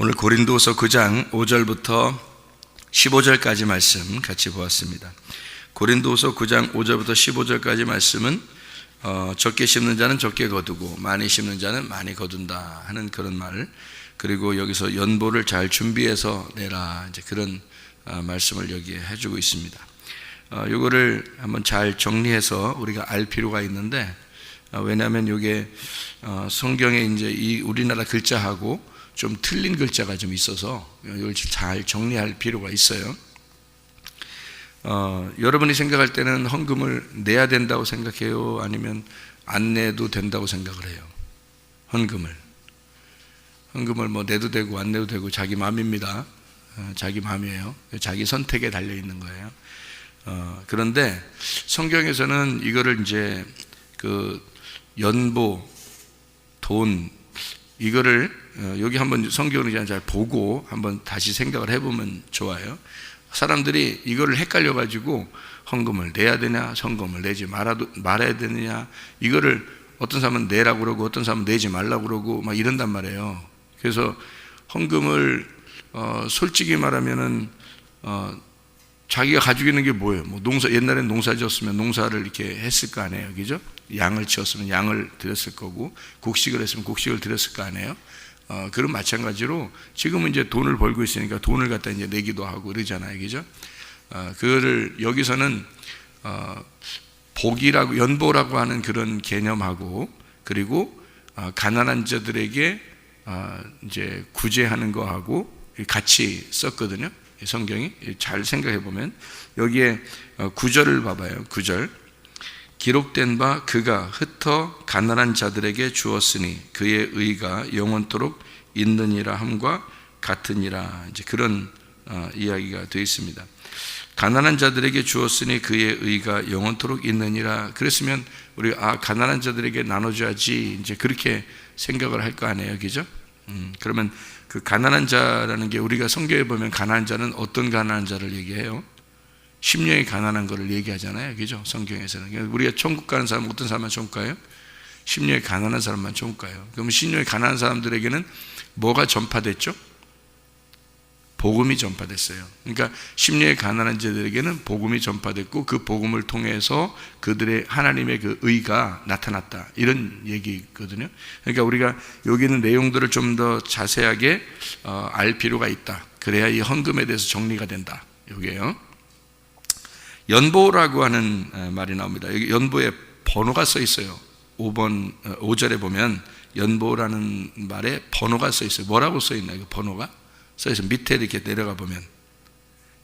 오늘 고린도서 9장 5절부터 15절까지 말씀 같이 보았습니다. 고린도서 9장 5절부터 15절까지 말씀은 어, 적게 심는 자는 적게 거두고 많이 심는 자는 많이 거둔다 하는 그런 말 그리고 여기서 연보를 잘 준비해서 내라 이제 그런 어, 말씀을 여기에 해주고 있습니다. 어, 이거를 한번 잘 정리해서 우리가 알 필요가 있는데 어, 왜냐하면 이게 어, 성경에 이제 이 우리나라 글자하고 좀 틀린 글자가 좀 있어서 이걸 잘 정리할 필요가 있어요. 어, 여러분이 생각할 때는 헌금을 내야 된다고 생각해요? 아니면 안 내도 된다고 생각을 해요? 헌금을. 헌금을 뭐 내도 되고 안 내도 되고 자기 마음입니다. 어, 자기 마음이에요. 자기 선택에 달려 있는 거예요. 어, 그런데 성경에서는 이거를 이제 그 연보, 돈, 이거를 어, 여기 한번 성경을 그냥 잘 보고 한번 다시 생각을 해보면 좋아요. 사람들이 이거를 헷갈려 가지고 헌금을 내야 되냐, 헌금을 내지 말아도 말아야 되느냐, 이거를 어떤 사람은 내라고 그러고 어떤 사람은 내지 말라고 그러고 막 이런단 말이에요. 그래서 헌금을 어, 솔직히 말하면은 어, 자기가 가지고 있는 게 뭐예요? 뭐 농사 옛날엔 농사 지었으면 농사를 이렇게 했을 거 아니에요, 그죠? 양을 치었으면 양을 드렸을 거고 곡식을 했으면 곡식을 드렸을 거 아니에요. 어, 그런 마찬가지로 지금은 이제 돈을 벌고 있으니까 돈을 갖다 이제 내기도 하고 그러잖아요, 그죠? 어, 그거를 여기서는 어, 복이라고 연보라고 하는 그런 개념하고 그리고 어, 가난한 자들에게 어, 이제 구제하는 거하고 같이 썼거든요. 성경이 잘 생각해 보면 여기에 어, 구절을 봐봐요. 구절 기록된 바 그가 흩어 가난한 자들에게 주었으니 그의 의가 영원토록 있느니라 함과 같으니라 이제 그런 어, 이야기가 되어 있습니다. 가난한 자들에게 주었으니 그의 의가 영원토록 있느니라. 그랬으면 우리 아 가난한 자들에게 나눠줘야지 이제 그렇게 생각을 할 거 아니에요, 그죠? 음, 그러면 그 가난한 자라는 게 우리가 성경에 보면 가난한 자는 어떤 가난한 자를 얘기해요? 심령이 가난한 것을 얘기하잖아요. 그죠? 성경에서는. 우리가 천국 가는 사람 어떤 사람만 천국 가요? 심령이 가난한 사람만 천국 가요. 그러면 심령이 가난한 사람들에게는 뭐가 전파됐죠? 복음이 전파됐어요. 그러니까 심령이 가난한 자들에게는 복음이 전파됐고 그 복음을 통해서 그들의 하나님의 그 의가 나타났다. 이런 얘기거든요. 그러니까 우리가 여기 있는 내용들을 좀 더 자세하게 어, 알 필요가 있다. 그래야 이 헌금에 대해서 정리가 된다. 여기에요. 연보라고 하는 말이 나옵니다. 여기 연보에 번호가 써 있어요. 5번 5절에 보면 연보라는 말에 번호가 써 있어요. 뭐라고 써 있나요? 그 번호가 써 있어요. 밑에 이렇게 내려가 보면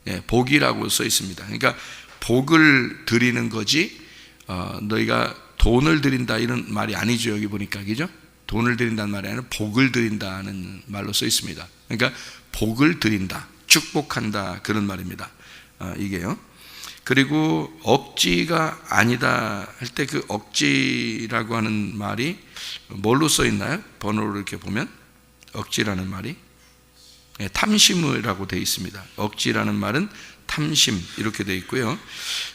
예, 복이라고 써 있습니다. 그러니까 복을 드리는 거지 어, 너희가 돈을 드린다 이런 말이 아니죠. 여기 보니까 그죠? 돈을 드린다는 말이 아니라 복을 드린다는 말로 써 있습니다. 그러니까 복을 드린다, 축복한다 그런 말입니다. 어, 이게요. 그리고 억지가 아니다 할 때 그 억지라고 하는 말이 뭘로 써 있나요? 번호로 이렇게 보면 억지라는 말이 예, 탐심이라고 되어 있습니다. 억지라는 말은 탐심 이렇게 되어 있고요.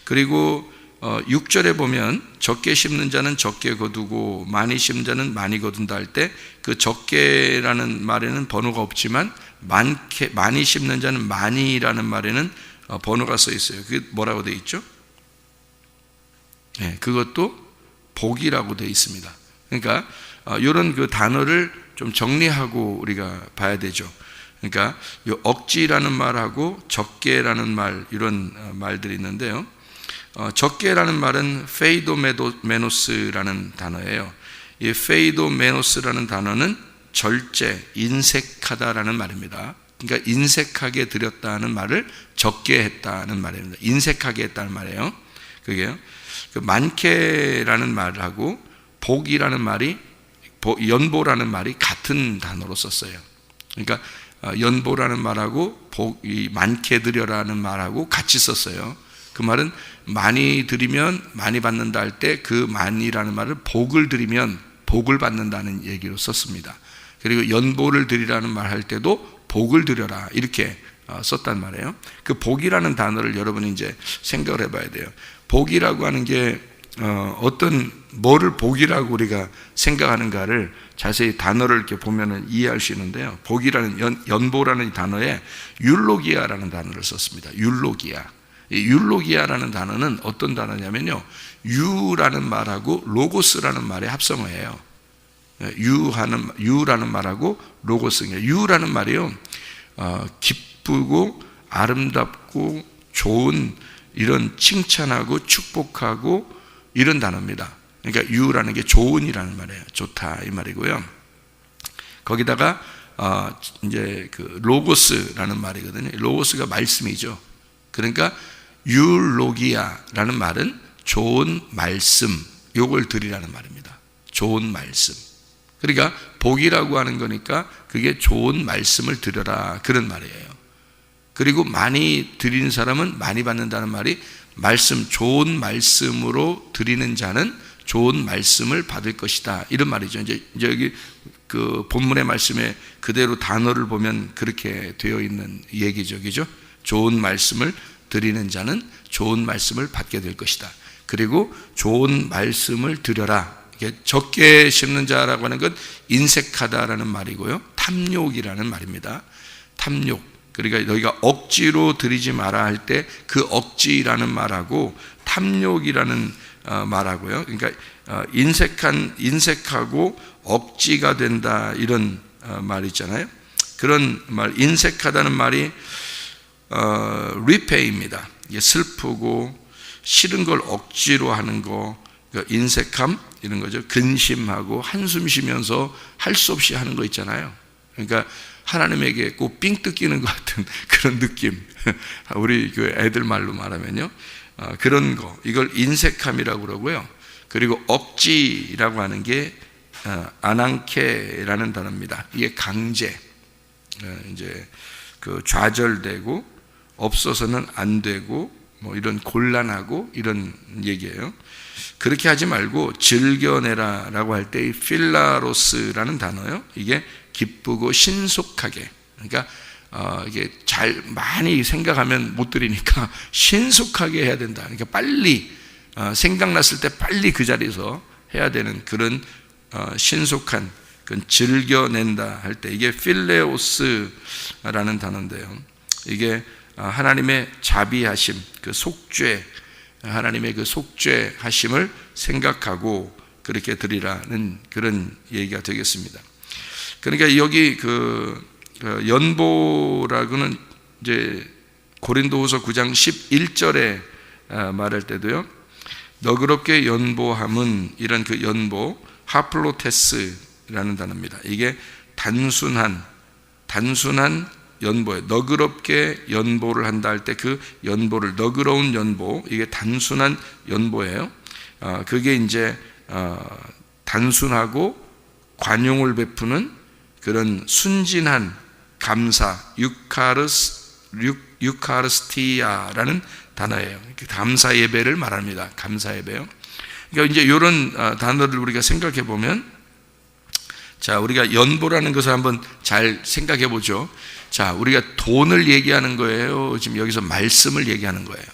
그리고 6절에 보면 적게 심는 자는 적게 거두고 많이 심는 자는 많이 거둔다 할 때 그 적게라는 말에는 번호가 없지만 많게 많이 심는 자는 많이라는 말에는 어, 번호가 써 있어요. 그게 뭐라고 되어 있죠? 네, 그것도 복이라고 되어 있습니다. 그러니까 이런 그 단어를 좀 정리하고 우리가 봐야 되죠. 그러니까 이 억지라는 말하고 적게라는 말 이런 어, 말들이 있는데요. 어, 적게라는 말은 페이도메노스라는 단어예요. 이 페이도메노스라는 단어는 절제, 인색하다라는 말입니다. 그러니까 인색하게 드렸다는 말을 적게 했다는 말입니다. 인색하게 했다는 말이에요. 그게요. 그 많게라는 말하고 복이라는 말이 연보라는 말이 같은 단어로 썼어요. 그러니까 어, 연보라는 말하고 복 이 많게 드려라는 말하고 같이 썼어요. 그 말은 많이 드리면 많이 받는다 할 때 그 많이라는 말을 복을 드리면 복을 받는다는 얘기로 썼습니다. 그리고 연보를 드리라는 말 할 때도 복을 드려라 이렇게 어, 썼단 말이에요. 그 복이라는 단어를 여러분이 이제 생각을 해봐야 돼요. 복이라고 하는 게 어, 어떤 뭐를 복이라고 우리가 생각하는가를 자세히 단어를 이렇게 보면은 이해할 수 있는데요. 복이라는 연, 연보라는 이 단어에 율로기아라는 단어를 썼습니다. 율로기아. 이 율로기아라는 단어는 어떤 단어냐면요. 유라는 말하고 로고스라는 말의 합성어예요. 유하는 유라는 말하고 로고스가 유라는 말이요. 어, 기쁘고 아름답고 좋은 이런 칭찬하고 축복하고 이런 단어입니다. 그러니까 유라는 게 좋은이라는 말이에요. 좋다 이 말이고요. 거기다가 어, 이제 그 로고스라는 말이거든요. 로고스가 말씀이죠. 그러니까 율로기아라는 말은 좋은 말씀 요걸 드리라는 말입니다. 좋은 말씀. 그러니까 복이라고 하는 거니까 그게 좋은 말씀을 드려라 그런 말이에요. 그리고 많이 드리는 사람은 많이 받는다는 말이 말씀 좋은 말씀으로 드리는 자는 좋은 말씀을 받을 것이다 이런 말이죠. 이제 여기 그 본문의 말씀에 그대로 단어를 보면 그렇게 되어 있는 얘기죠, 그죠? 좋은 말씀을 드리는 자는 좋은 말씀을 받게 될 것이다. 그리고 좋은 말씀을 드려라. 적게 심는 자라고 하는 건 인색하다라는 말이고요. 탐욕이라는 말입니다. 탐욕. 그러니까 너희가 억지로 드리지 마라 할 때 그 억지라는 말하고 탐욕이라는 어, 말하고요. 그러니까 어, 인색한 인색하고 억지가 된다 이런 어, 말 있잖아요. 그런 말 인색하다는 말이 어, repay입니다. 슬프고 싫은 걸 억지로 하는 거, 그러니까 인색함 이런 거죠. 근심하고 한숨 쉬면서 할 수 없이 하는 거 있잖아요. 그러니까 하나님에게 꼭 삥 뜯기는 것 같은 그런 느낌. 우리 그 애들 말로 말하면요. 어, 그런 거. 이걸 인색함이라고 그러고요. 그리고 억지라고 하는 게 어, 아난케라는 단어입니다. 이게 강제. 어, 이제 그 좌절되고 없어서는 안 되고 뭐 이런 곤란하고 이런 얘기예요. 그렇게 하지 말고 즐겨내라 라고 할때이 필라로스라는 단어요. 이게 기쁘고 신속하게. 그러니까 어, 이게 잘 많이 생각하면 못 드리니까 신속하게 해야 된다. 그러니까 빨리 어, 생각났을 때 빨리 그 자리에서 해야 되는 그런 어, 신속한 그 즐겨낸다 할 때 이게 필레오스라는 단어인데요. 이게 어, 하나님의 자비하심, 그 속죄, 하나님의 그 속죄하심을 생각하고 그렇게 드리라는 그런 얘기가 되겠습니다. 그러니까 여기 그 연보라고는 이제 고린도후서 9장 11절에 아, 말할 때도요. 너그럽게 연보함은 이런 그 연보 하플로테스라는 단어입니다. 이게 단순한 단순한 연보에 너그럽게 연보를 한다 할 때 그 연보를 너그러운 연보 이게 단순한 연보예요. 어, 그게 이제 어, 단순하고 관용을 베푸는 그런 순진한 감사 유카르스 유 카르스티아라는 단어예요. 감사 예배를 말합니다. 감사 예배요. 그러니까 이제 이런 어, 단어를 우리가 생각해 보면 자, 우리가 연보라는 것을 한번 잘 생각해 보죠. 자, 우리가 돈을 얘기하는 거예요. 지금 여기서 말씀을 얘기하는 거예요.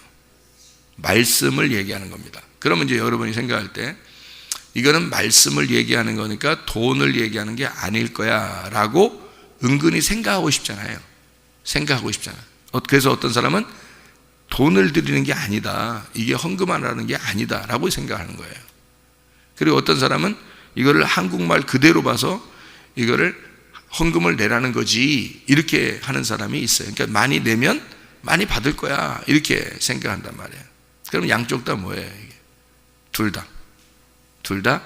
말씀을 얘기하는 겁니다. 그러면 이제 여러분이 생각할 때 이거는 말씀을 얘기하는 거니까 돈을 얘기하는 게 아닐 거야 라고 은근히 생각하고 싶잖아요. 생각하고 싶잖아요. 어, 그래서 어떤 사람은 돈을 드리는 게 아니다. 이게 헌금하라는 게 아니다. 라고 생각하는 거예요. 그리고 어떤 사람은 이거를 한국말 그대로 봐서 이거를 헌금을 내라는 거지 이렇게 하는 사람이 있어요. 그러니까 많이 내면 많이 받을 거야 이렇게 생각한단 말이에요. 그럼 양쪽 다 뭐예요? 둘 다. 둘 다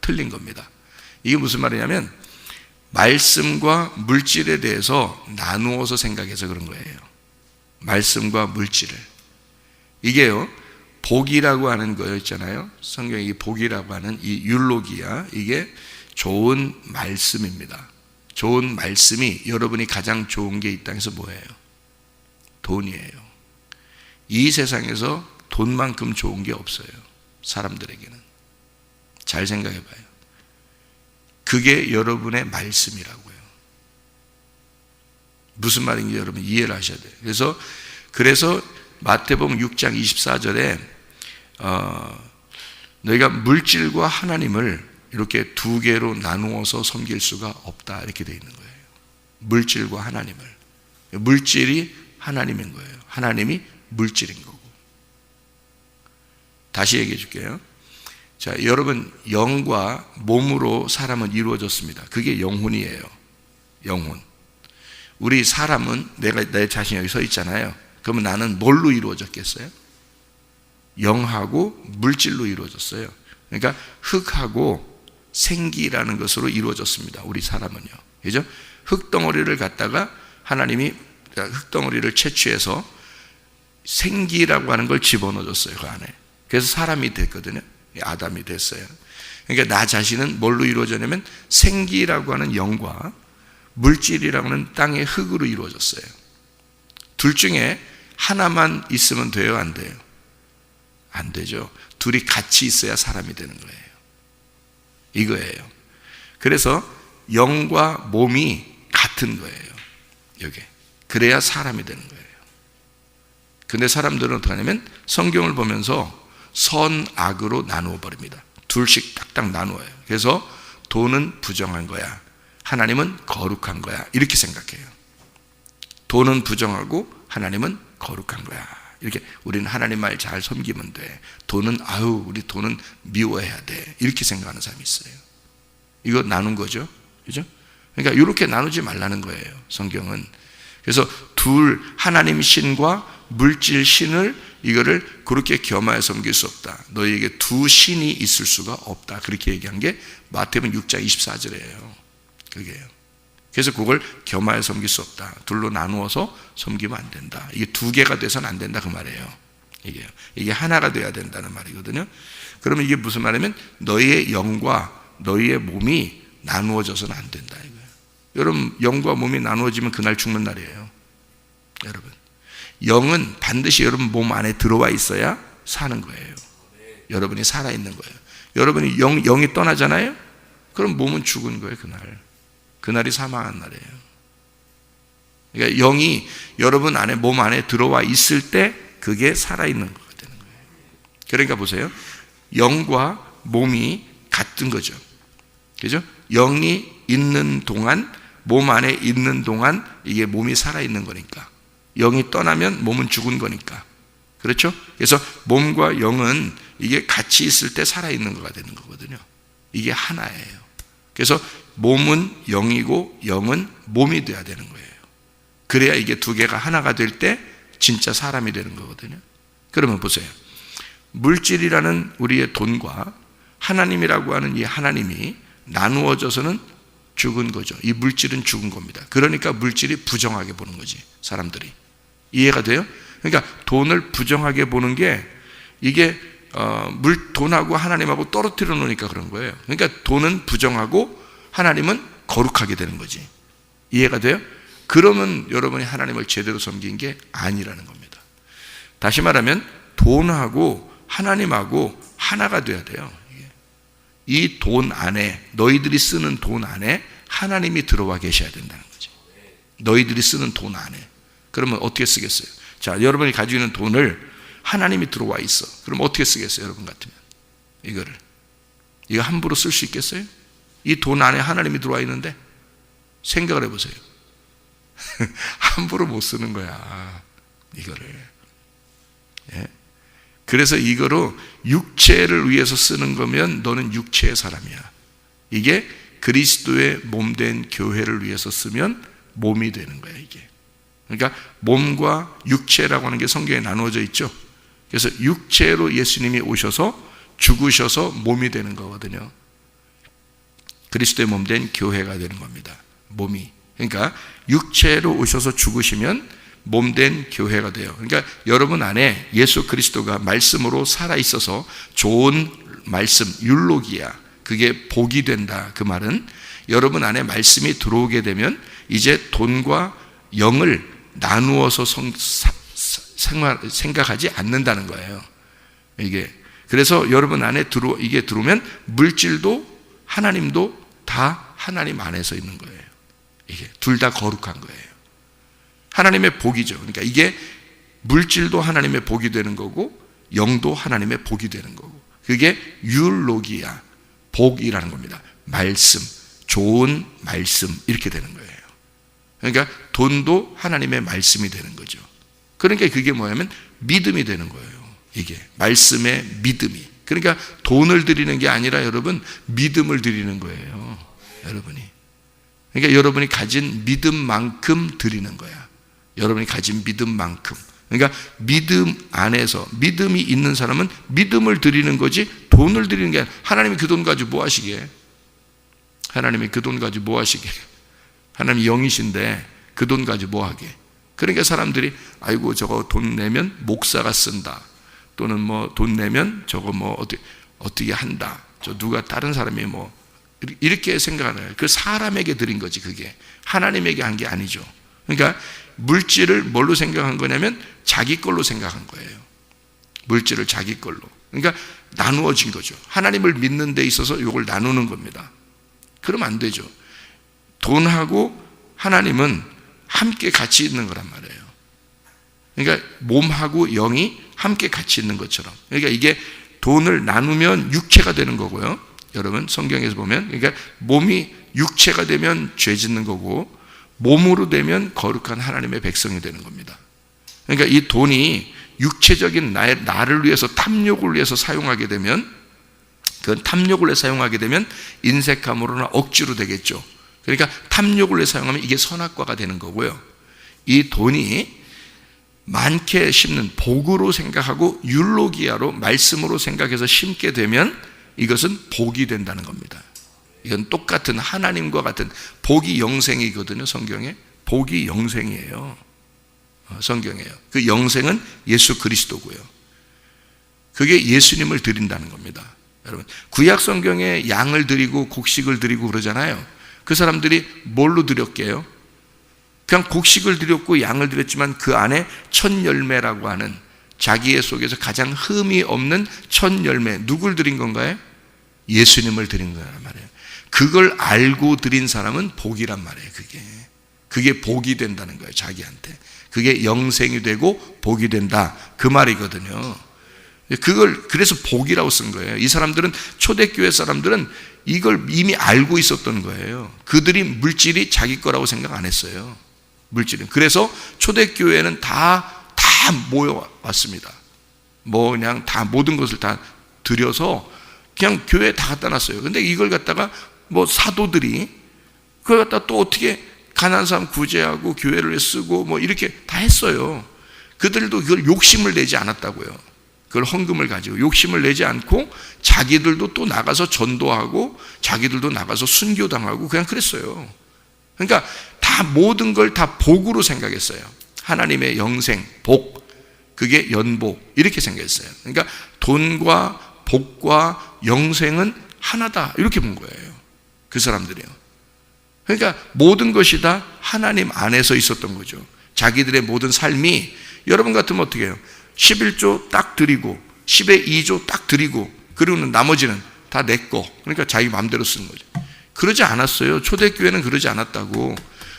틀린 겁니다. 이게 무슨 말이냐면 말씀과 물질에 대해서 나누어서 생각해서 그런 거예요. 말씀과 물질을. 이게요. 복이라고 하는 거요 있잖아요. 성경이 복이라고 하는 이 율로기야 이게 좋은 말씀입니다. 좋은 말씀이 여러분이 가장 좋은 게 이 땅에서 뭐예요? 돈이에요. 이 세상에서 돈만큼 좋은 게 없어요. 사람들에게는. 잘 생각해 봐요. 그게 여러분의 말씀이라고요. 무슨 말인지 여러분 이해를 하셔야 돼요. 그래서 그래서 마태복음 6장 24절에 어, 너희가 물질과 하나님을 이렇게 두 개로 나누어서 섬길 수가 없다 이렇게 되어 있는 거예요. 물질과 하나님을 물질이 하나님인 거예요. 하나님이 물질인 거고. 다시 얘기해 줄게요. 자, 여러분 영과 몸으로 사람은 이루어졌습니다. 그게 영혼이에요. 영혼. 우리 사람은 내가 내 자신이 여기 서 있잖아요. 그러면 나는 뭘로 이루어졌겠어요? 영하고 물질로 이루어졌어요. 그러니까 흙하고 생기라는 것으로 이루어졌습니다. 우리 사람은요. 그죠? 흙덩어리를 갖다가 하나님이 흙덩어리를 채취해서 생기라고 하는 걸 집어넣어줬어요. 그 안에. 그래서 사람이 됐거든요. 아담이 됐어요. 그러니까 나 자신은 뭘로 이루어졌냐면 생기라고 하는 영과 물질이라고 하는 땅의 흙으로 이루어졌어요. 둘 중에 하나만 있으면 돼요? 안 돼요? 안 되죠. 둘이 같이 있어야 사람이 되는 거예요. 이거예요. 그래서 영과 몸이 같은 거예요. 여기. 그래야 사람이 되는 거예요. 근데 사람들은 어떻게 하냐면 성경을 보면서 선, 악으로 나누어 버립니다. 둘씩 딱딱 나누어요. 그래서 돈은 부정한 거야. 하나님은 거룩한 거야. 이렇게 생각해요. 돈은 부정하고 하나님은 거룩한 거야. 이렇게 우리는 하나님 말 잘 섬기면 돼. 돈은 아유 우리 돈은 미워해야 돼. 이렇게 생각하는 사람이 있어요. 이거 나눈 거죠. 그죠? 그러니까 이렇게 나누지 말라는 거예요. 성경은. 그래서 둘 하나님 신과 물질 신을 이거를 그렇게 겸하여 섬길 수 없다. 너희에게 두 신이 있을 수가 없다. 그렇게 얘기한 게 마태복음 6장 24절이에요. 그게요. 그래서 그걸 겸하여 섬길 수 없다. 둘로 나누어서 섬기면 안 된다. 이게 두 개가 돼서는 안 된다 그 말이에요. 이게 이게 하나가 돼야 된다는 말이거든요. 그러면 이게 무슨 말이냐면 너희의 영과 너희의 몸이 나누어져서는 안 된다 이거예요. 여러분 영과 몸이 나누어지면 그날 죽는 날이에요. 여러분 영은 반드시 여러분 몸 안에 들어와 있어야 사는 거예요. 여러분이 살아 있는 거예요. 여러분이 영 영이 떠나잖아요. 그럼 몸은 죽은 거예요 그날. 그날이 사망한 날이에요. 그러니까 영이 여러분 안에 몸 안에 들어와 있을 때 그게 살아 있는 거가 되는 거예요. 그러니까 보세요. 영과 몸이 같은 거죠. 그죠? 영이 있는 동안 몸 안에 있는 동안 이게 몸이 살아 있는 거니까. 영이 떠나면 몸은 죽은 거니까. 그렇죠? 그래서 몸과 영은 이게 같이 있을 때 살아 있는 거가 되는 거거든요. 이게 하나예요. 그래서 몸은 영이고 영은 몸이 돼야 되는 거예요. 그래야 이게 두 개가 하나가 될 때 진짜 사람이 되는 거거든요. 그러면 보세요. 물질이라는 우리의 돈과 하나님이라고 하는 이 하나님이 나누어져서는 죽은 거죠. 이 물질은 죽은 겁니다. 그러니까 물질이 부정하게 보는 거지, 사람들이. 이해가 돼요? 그러니까 돈을 부정하게 보는 게 이게 어, 물 돈하고 하나님하고 떨어뜨려 놓으니까 그런 거예요. 그러니까 돈은 부정하고 하나님은 거룩하게 되는 거지. 이해가 돼요? 그러면 여러분이 하나님을 제대로 섬긴 게 아니라는 겁니다. 다시 말하면 돈하고 하나님하고 하나가 돼야 돼요. 이 돈 안에 너희들이 쓰는 돈 안에 하나님이 들어와 계셔야 된다는 거지. 너희들이 쓰는 돈 안에. 그러면 어떻게 쓰겠어요? 자, 여러분이 가지고 있는 돈을 하나님이 들어와 있어. 그럼 어떻게 쓰겠어요, 여러분 같으면? 이거를. 이거 함부로 쓸 수 있겠어요? 이 돈 안에 하나님이 들어와 있는데? 생각을 해보세요. 함부로 못 쓰는 거야. 이거를. 예? 그래서 이거로 육체를 위해서 쓰는 거면 너는 육체의 사람이야. 이게 그리스도의 몸 된 교회를 위해서 쓰면 몸이 되는 거야, 이게. 그러니까 몸과 육체라고 하는 게 성경에 나누어져 있죠. 그래서 육체로 예수님이 오셔서 죽으셔서 몸이 되는 거거든요. 그리스도의 몸 된 교회가 되는 겁니다. 몸이. 그러니까 육체로 오셔서 죽으시면 몸 된 교회가 돼요. 그러니까 여러분 안에 예수 그리스도가 말씀으로 살아 있어서 좋은 말씀 율로기야. 그게 복이 된다. 그 말은 여러분 안에 말씀이 들어오게 되면 이제 돈과 영을 나누어서 성, 사, 생활, 생각하지 않는다는 거예요. 이게. 그래서 여러분 안에 들어, 이게 들어오면 물질도 하나님도 다 하나님 안에서 있는 거예요. 이게. 둘 다 거룩한 거예요. 하나님의 복이죠. 그러니까 이게 물질도 하나님의 복이 되는 거고, 영도 하나님의 복이 되는 거고. 그게 율로기야. 복이라는 겁니다. 말씀, 좋은 말씀 이렇게 되는 거예요. 그러니까 돈도 하나님의 말씀이 되는 거죠. 그러니까 그게 뭐냐면 믿음이 되는 거예요. 이게 말씀의 믿음이. 그러니까 돈을 드리는 게 아니라 여러분 믿음을 드리는 거예요. 여러분이. 그러니까 여러분이 가진 믿음만큼 드리는 거야. 여러분이 가진 믿음만큼. 그러니까 믿음 안에서 믿음이 있는 사람은 믿음을 드리는 거지 돈을 드리는 게 아니라 하나님이 그 돈 가지고 뭐 하시게? 하나님이 그 돈 가지고 뭐 하시게? 하나님 영이신데 그 돈 가지고 뭐 하게? 그러니까 사람들이 아이고 저거 돈 내면 목사가 쓴다. 또는 뭐 돈 내면 저거 뭐 어떻게 어떻게 한다. 저 누가 다른 사람이 뭐 이렇게 생각하는 그 사람에게 드린 거지 그게 하나님에게 한 게 아니죠. 그러니까 물질을 뭘로 생각한 거냐면 자기 걸로 생각한 거예요. 물질을 자기 걸로. 그러니까 나누어진 거죠. 하나님을 믿는 데 있어서 이걸 나누는 겁니다. 그러면 안 되죠. 돈하고 하나님은 함께 같이 있는 거란 말이에요. 그러니까 몸하고 영이 함께 같이 있는 것처럼. 그러니까 이게 돈을 나누면 육체가 되는 거고요. 여러분 성경에서 보면 그러니까 몸이 육체가 되면 죄 짓는 거고 몸으로 되면 거룩한 하나님의 백성이 되는 겁니다. 그러니까 이 돈이 육체적인 나의, 나를 위해서 탐욕을 위해서 사용하게 되면 그건 탐욕을 위해 사용하게 되면 인색함으로나 억지로 되겠죠. 그러니까 탐욕을 위해 사용하면 이게 선악과가 되는 거고요. 이 돈이 많게 심는 복으로 생각하고 율로기아로 말씀으로 생각해서 심게 되면 이것은 복이 된다는 겁니다. 이건 똑같은 하나님과 같은 복이 영생이거든요. 성경에 복이 영생이에요. 어, 성경에요. 그 영생은 예수 그리스도고요. 그게 예수님을 드린다는 겁니다. 여러분 구약 성경에 양을 드리고 곡식을 드리고 그러잖아요. 그 사람들이 뭘로 드렸게요? 그냥 곡식을 드렸고 양을 드렸지만 그 안에 첫 열매라고 하는 자기의 속에서 가장 흠이 없는 첫 열매 누굴 드린 건가요? 예수님을 드린 거란 말이에요. 그걸 알고 드린 사람은 복이란 말이에요. 그게 그게 복이 된다는 거예요. 자기한테 그게 영생이 되고 복이 된다 그 말이거든요. 그걸 그래서 복이라고 쓴 거예요. 이 사람들은 초대교회 사람들은 이걸 이미 알고 있었던 거예요. 그들이 물질이 자기 거라고 생각 안 했어요. 물질은. 그래서 초대교회는 다, 다 모여왔습니다. 뭐 그냥 다 모든 것을 다 들여서 그냥 교회에 다 갖다 놨어요. 근데 이걸 갖다가 뭐 사도들이 그걸 갖다 또 어떻게 가난한 사람 구제하고 교회를 쓰고 뭐 이렇게 다 했어요. 그들도 그걸 욕심을 내지 않았다고요. 그걸 헌금을 가지고 욕심을 내지 않고 자기들도 또 나가서 전도하고 자기들도 나가서 순교당하고 그냥 그랬어요. 그러니까 다 모든 걸 다 복으로 생각했어요. 하나님의 영생, 복, 그게 연복 이렇게 생각했어요. 그러니까 돈과 복과 영생은 하나다 이렇게 본 거예요. 그 사람들이요. 그러니까 모든 것이 다 하나님 안에서 있었던 거죠. 자기들의 모든 삶이 여러분 같으면 어떻게 해요? 11조 딱 드리고 10의 2조 딱 드리고 그리고는 나머지는 다 내 거. 그러니까 자기 마음대로 쓰는 거죠. 그러지 않았어요. 초대교회는 그러지 않았다고.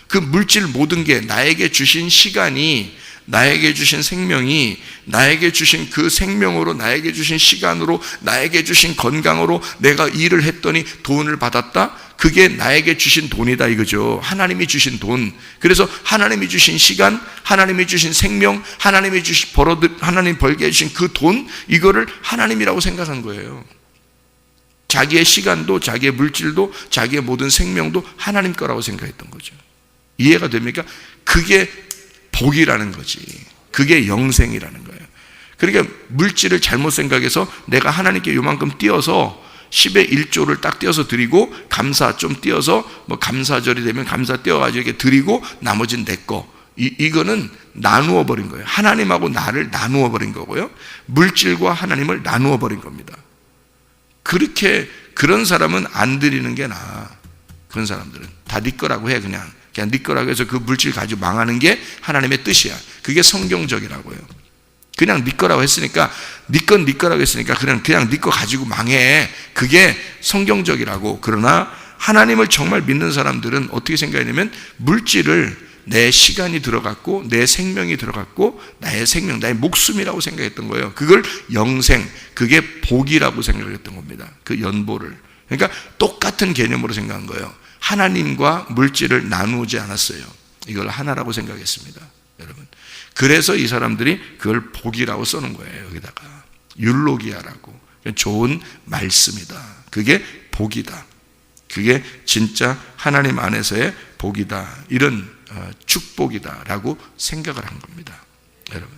그 물질 모든 게 나에게 주신 시간이 나에게 주신 생명이 나에게 주신 그 생명으로 나에게 주신 시간으로 나에게 주신 건강으로 내가 일을 했더니 돈을 받았다. 그게 나에게 주신 돈이다 이거죠. 하나님이 주신 돈. 그래서 하나님이 주신 시간, 하나님이 주신 생명, 하나님이 주신 벌어 하나님 벌게 해 주신 그 돈 이거를 하나님이라고 생각한 거예요. 자기의 시간도 자기의 물질도 자기의 모든 생명도 하나님 거라고 생각했던 거죠. 이해가 됩니까? 그게 복이라는 거지. 그게 영생이라는 거예요. 그러니까 물질을 잘못 생각해서 내가 하나님께 요만큼 띄어서 10의 1조를 딱 띄어서 드리고 감사 좀 띄어서 뭐 감사절이 되면 감사 띄어가지고 이렇게 드리고 나머지는 내 거. 이, 이거는 나누어 버린 거예요. 하나님하고 나를 나누어 버린 거고요. 물질과 하나님을 나누어 버린 겁니다. 그렇게 그런 사람은 안 드리는 게 나아. 그런 사람들은 다 네 거라고 해 그냥. 그냥 네 거라고 해서 그 물질 가지고 망하는 게 하나님의 뜻이야. 그게 성경적이라고요. 그냥 네 거라고 했으니까 네건 네 거라고 했으니까 그냥 그냥 네 거 가지고 망해. 그게 성경적이라고. 그러나 하나님을 정말 믿는 사람들은 어떻게 생각하냐면 물질을 내 시간이 들어갔고 내 생명이 들어갔고 나의 생명, 나의 목숨이라고 생각했던 거예요. 그걸 영생, 그게 복이라고 생각했던 겁니다. 그 연보를. 그러니까 똑같은 개념으로 생각한 거예요. 하나님과 물질을 나누지 않았어요. 이걸 하나라고 생각했습니다. 여러분. 그래서 이 사람들이 그걸 복이라고 써는 거예요. 여기다가. 율로기아라고. 좋은 말씀이다. 그게 복이다. 그게 진짜 하나님 안에서의 복이다. 이런 어, 축복이다라고 생각을 한 겁니다. 여러분.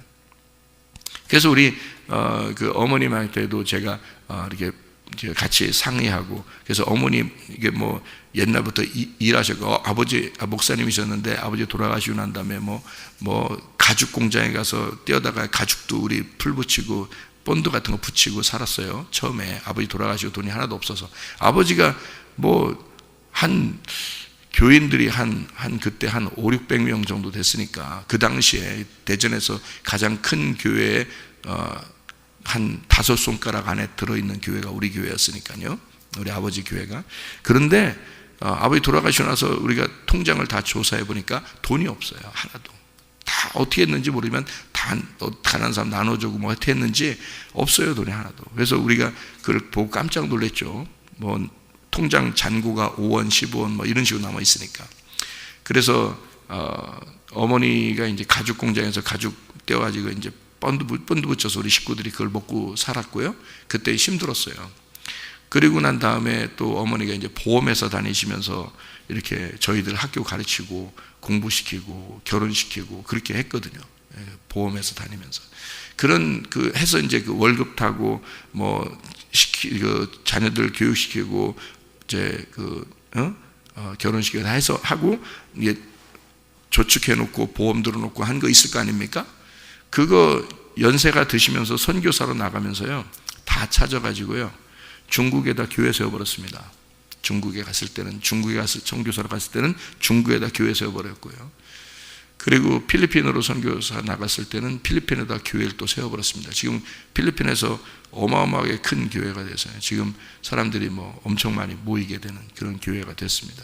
그래서 우리 어, 그 어머님한테도 제가 어, 이렇게 같이 상의하고 그래서 어머님 이게 뭐 옛날부터 일하셨고 어, 아버지 아, 목사님이셨는데 아버지 돌아가시고 난 다음에 뭐뭐 가죽 공장에 가서 뛰어다가 가죽도 우리 풀 붙이고 본드 같은 거 붙이고 살았어요. 처음에 아버지 돌아가시고 돈이 하나도 없어서 아버지가 뭐 한 교인들이 한, 한 그때 한 5, 600명 정도 됐으니까 그 당시에 대전에서 가장 큰 교회에 어, 한 다섯 손가락 안에 들어있는 교회가 우리 교회였으니까요. 우리 아버지 교회가. 그런데 어, 아버지 돌아가시고 나서 우리가 통장을 다 조사해 보니까 돈이 없어요. 하나도. 다 어떻게 했는지 모르지만 다 가난 사람 나눠주고 뭐 어떻게 했는지 없어요. 돈이 하나도. 그래서 우리가 그걸 보고 깜짝 놀랐죠. 뭐 통장 잔고가 5원, 15원 뭐 이런 식으로 남아 있으니까. 그래서 어, 어머니가 이제 가죽 공장에서 가죽 떼어가지고 이제 본드, 본드 붙여서 우리 식구들이 그걸 먹고 살았고요. 그때 힘들었어요. 그리고 난 다음에 또 어머니가 이제 보험회사 다니시면서 이렇게 저희들 학교 가르치고 공부시키고 결혼시키고 그렇게 했거든요. 예, 보험회사 다니면서. 그런 그 해서 이제 그 월급 타고 뭐 시키 그 자녀들 교육시키고 이제 그 어? 어, 결혼식을 다 해서 하고 이게 저축해 놓고 보험 들어 놓고 한 거 있을 거 아닙니까? 그거 연세가 드시면서 선교사로 나가면서요. 다 찾아가지고요. 중국에다 교회 세워버렸습니다. 중국에 갔을 때는, 중국에 갔을, 선교사로 갔을 때는 중국에다 교회 세워버렸고요. 그리고 필리핀으로 선교사 나갔을 때는 필리핀에다 교회를 또 세워버렸습니다. 지금 필리핀에서 어마어마하게 큰 교회가 돼서요. 지금 사람들이 뭐 엄청 많이 모이게 되는 그런 교회가 됐습니다.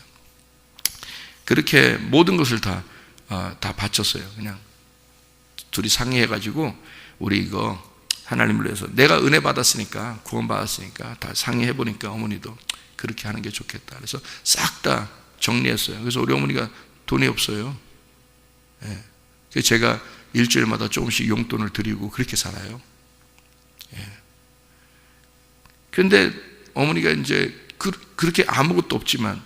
그렇게 모든 것을 다, 어, 다 바쳤어요. 그냥 둘이 상의해가지고 우리 이거 하나님을 위해서 내가 은혜 받았으니까 구원 받았으니까 다 상의해 보니까 어머니도 그렇게 하는 게 좋겠다. 그래서 싹 다 정리했어요. 그래서 우리 어머니가 돈이 없어요. 예. 그래서 제가 일주일마다 조금씩 용돈을 드리고 그렇게 살아요. 예. 그런데 어머니가 이제 그, 그렇게 아무것도 없지만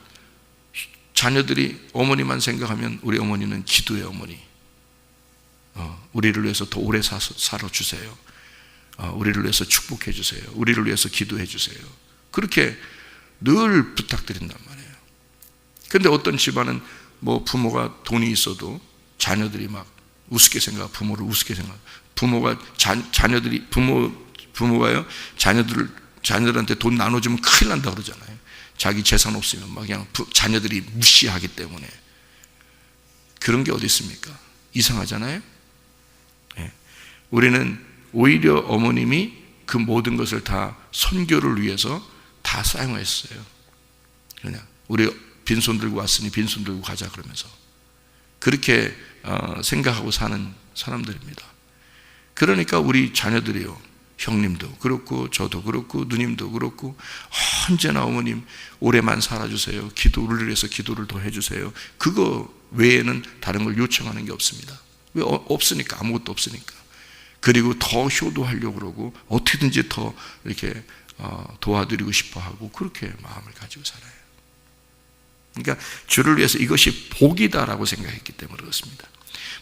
자녀들이 어머니만 생각하면 우리 어머니는 기도의 어머니. 어, 우리를 위해서 더 오래 사, 살아주세요. 어, 우리를 위해서 축복해 주세요. 우리를 위해서 기도해 주세요. 그렇게 늘 부탁드린단 말이에요. 근데 어떤 집안은 뭐 부모가 돈이 있어도 자녀들이 막 우습게 생각, 부모를 우습게 생각. 부모가 자, 자녀들이 부모 부모가요 자녀들 자녀들한테 돈 나눠주면 큰일 난다 그러잖아요. 자기 재산 없으면 막 그냥 부, 자녀들이 무시하기 때문에 그런 게 어디 있습니까? 이상하잖아요. 네. 우리는 오히려 어머님이 그 모든 것을 다 선교를 위해서 다 사용했어요. 그냥 우리 빈손 들고 왔으니 빈손 들고 가자 그러면서 그렇게 어, 생각하고 사는 사람들입니다. 그러니까 우리 자녀들이요. 형님도 그렇고 저도 그렇고 누님도 그렇고 언제나 어머님 오래만 살아주세요. 기도를 위해서 기도를 더 해주세요. 그거 외에는 다른 걸 요청하는 게 없습니다. 왜 어, 없으니까 아무것도 없으니까. 그리고 더 효도하려고 그러고 어떻게든지 더 이렇게 어, 도와드리고 싶어 하고 그렇게 마음을 가지고 살아요. 그러니까 주를 위해서 이것이 복이다라고 생각했기 때문에 그렇습니다.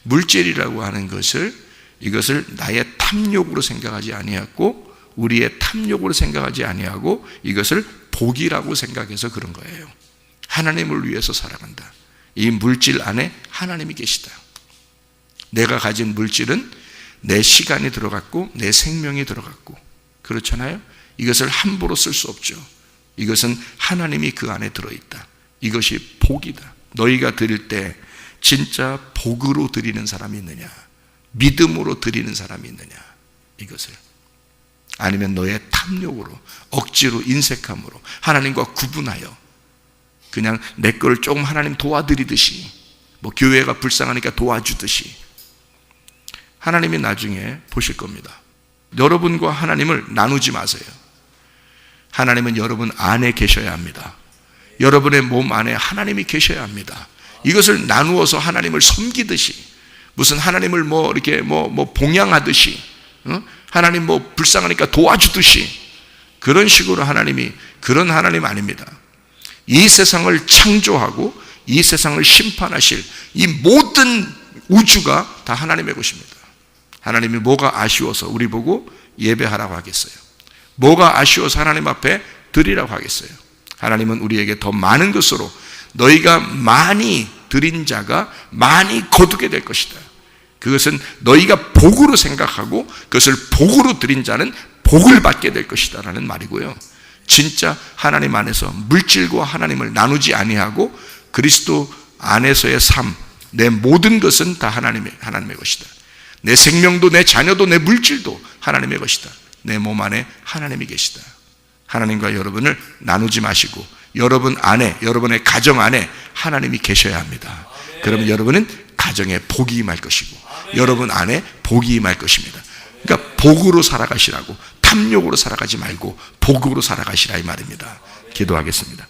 물질이라고 하는 것을 이것을 나의 탐욕으로 생각하지 아니하고 우리의 탐욕으로 생각하지 아니하고 이것을 복이라고 생각해서 그런 거예요. 하나님을 위해서 살아간다. 이 물질 안에 하나님이 계시다. 내가 가진 물질은 내 시간이 들어갔고 내 생명이 들어갔고 그렇잖아요. 이것을 함부로 쓸 수 없죠. 이것은 하나님이 그 안에 들어있다. 이것이 복이다. 너희가 드릴 때 진짜 복으로 드리는 사람이 있느냐? 믿음으로 드리는 사람이 있느냐? 이것을. 아니면 너의 탐욕으로, 억지로, 인색함으로, 하나님과 구분하여, 그냥 내 거를 조금 하나님 도와드리듯이, 뭐 교회가 불쌍하니까 도와주듯이 하나님이 나중에 보실 겁니다. 여러분과 하나님을 나누지 마세요. 하나님은 여러분 안에 계셔야 합니다. 여러분의 몸 안에 하나님이 계셔야 합니다. 이것을 나누어서 하나님을 섬기듯이 무슨 하나님을 뭐 이렇게 뭐, 뭐 봉양하듯이 어? 하나님 뭐 불쌍하니까 도와주듯이 그런 식으로 하나님이 그런 하나님 아닙니다. 이 세상을 창조하고 이 세상을 심판하실 이 모든 우주가 다 하나님의 것입니다. 하나님이 뭐가 아쉬워서 우리 보고 예배하라고 하겠어요. 뭐가 아쉬워서 하나님 앞에 드리라고 하겠어요. 하나님은 우리에게 더 많은 것으로 너희가 많이 드린 자가 많이 거두게 될 것이다. 그것은 너희가 복으로 생각하고 그것을 복으로 드린 자는 복을 받게 될 것이다. 라는 말이고요. 진짜 하나님 안에서 물질과 하나님을 나누지 아니하고 그리스도 안에서의 삶, 내 모든 것은 다 하나님의, 하나님의 것이다. 내 생명도 내 자녀도 내 물질도 하나님의 것이다. 내 몸 안에 하나님이 계시다. 하나님과 여러분을 나누지 마시고 여러분 안에 여러분의 가정 안에 하나님이 계셔야 합니다. 그러면 여러분은 가정에 복이 임할 것이고 여러분 안에 복이 임할 것입니다. 그러니까 복으로 살아가시라고 탐욕으로 살아가지 말고 복으로 살아가시라 이 말입니다. 기도하겠습니다.